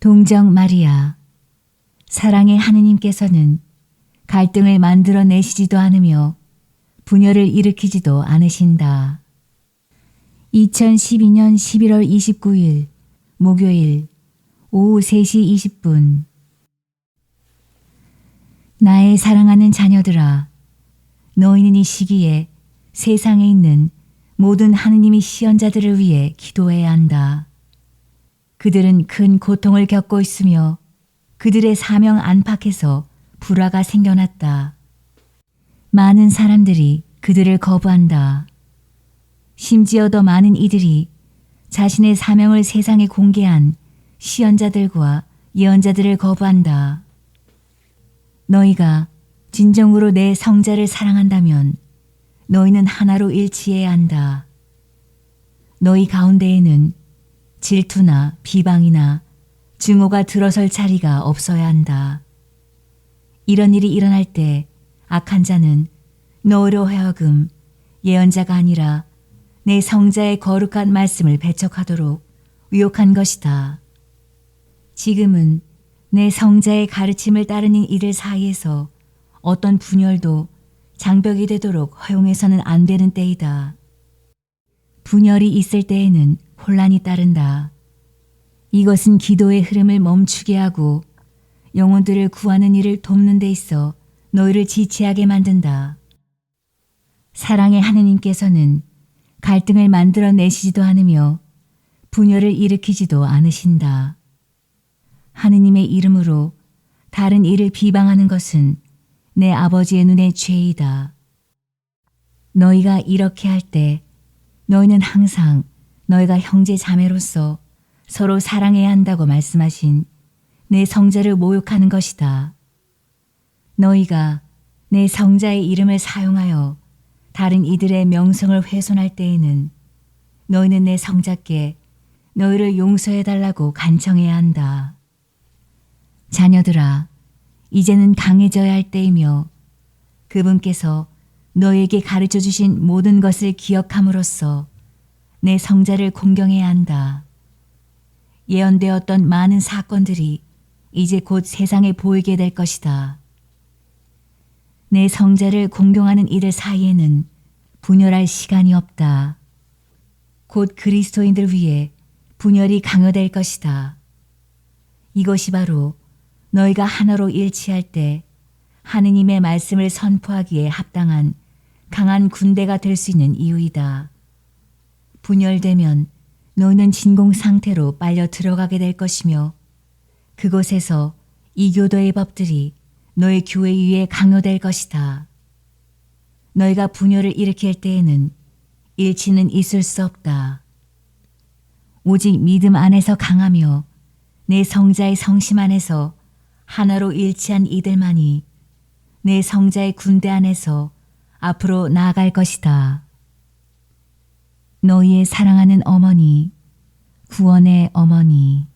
동정 마리아, 사랑의 하느님께서는 갈등을 만들어 내시지도 않으며 분열을 일으키지도 않으신다. 2012년 11월 29일 목요일 오후 3시 20분 나의 사랑하는 자녀들아 너희는 이 시기에 세상에 있는 모든 하느님의 시연자들을 위해 기도해야 한다. 그들은 큰 고통을 겪고 있으며 그들의 사명 안팎에서 불화가 생겨났다. 많은 사람들이 그들을 거부한다. 심지어 더 많은 이들이 자신의 사명을 세상에 공개한 시연자들과 예언자들을 거부한다. 너희가 진정으로 내 성자를 사랑한다면 너희는 하나로 일치해야 한다. 너희 가운데에는 질투나 비방이나 증오가 들어설 자리가 없어야 한다. 이런 일이 일어날 때 악한 자는 너로 하여금 예언자가 아니라 내 성자의 거룩한 말씀을 배척하도록 유혹한 것이다. 지금은 내 성자의 가르침을 따르는 이들 사이에서 어떤 분열도 장벽이 되도록 허용해서는 안 되는 때이다. 분열이 있을 때에는 혼란이 따른다. 이것은 기도의 흐름을 멈추게 하고 영혼들을 구하는 일을 돕는 데 있어 너희를 지체하게 만든다. 사랑의 하느님께서는 갈등을 만들어내시지도 않으며 분열을 일으키지도 않으신다. 하느님의 이름으로 다른 이를 비방하는 것은 내 아버지의 눈에 죄이다. 너희가 이렇게 할 때 너희는 항상 너희가 형제 자매로서 서로 사랑해야 한다고 말씀하신 내 성자를 모욕하는 것이다. 너희가 내 성자의 이름을 사용하여 다른 이들의 명성을 훼손할 때에는 너희는 내 성자께 너희를 용서해 달라고 간청해야 한다. 자녀들아, 이제는 강해져야 할 때이며 그분께서 너에게 가르쳐 주신 모든 것을 기억함으로써 내 성자를 공경해야 한다. 예언되었던 많은 사건들이 이제 곧 세상에 보이게 될 것이다. 내 성자를 공경하는 이들 사이에는 분열할 시간이 없다. 곧 그리스도인들 위해 분열이 강요될 것이다. 이것이 바로 너희가 하나로 일치할 때 하느님의 말씀을 선포하기에 합당한 강한 군대가 될 수 있는 이유이다. 분열되면 너희는 진공 상태로 빨려 들어가게 될 것이며 그곳에서 이교도의 법들이 너희 교회 위에 강요될 것이다. 너희가 분열을 일으킬 때에는 일치는 있을 수 없다. 오직 믿음 안에서 강하며 내 성자의 성심 안에서 하나로 일치한 이들만이 내 성자의 군대 안에서 앞으로 나아갈 것이다. 너희의 사랑하는 어머니, 구원의 어머니.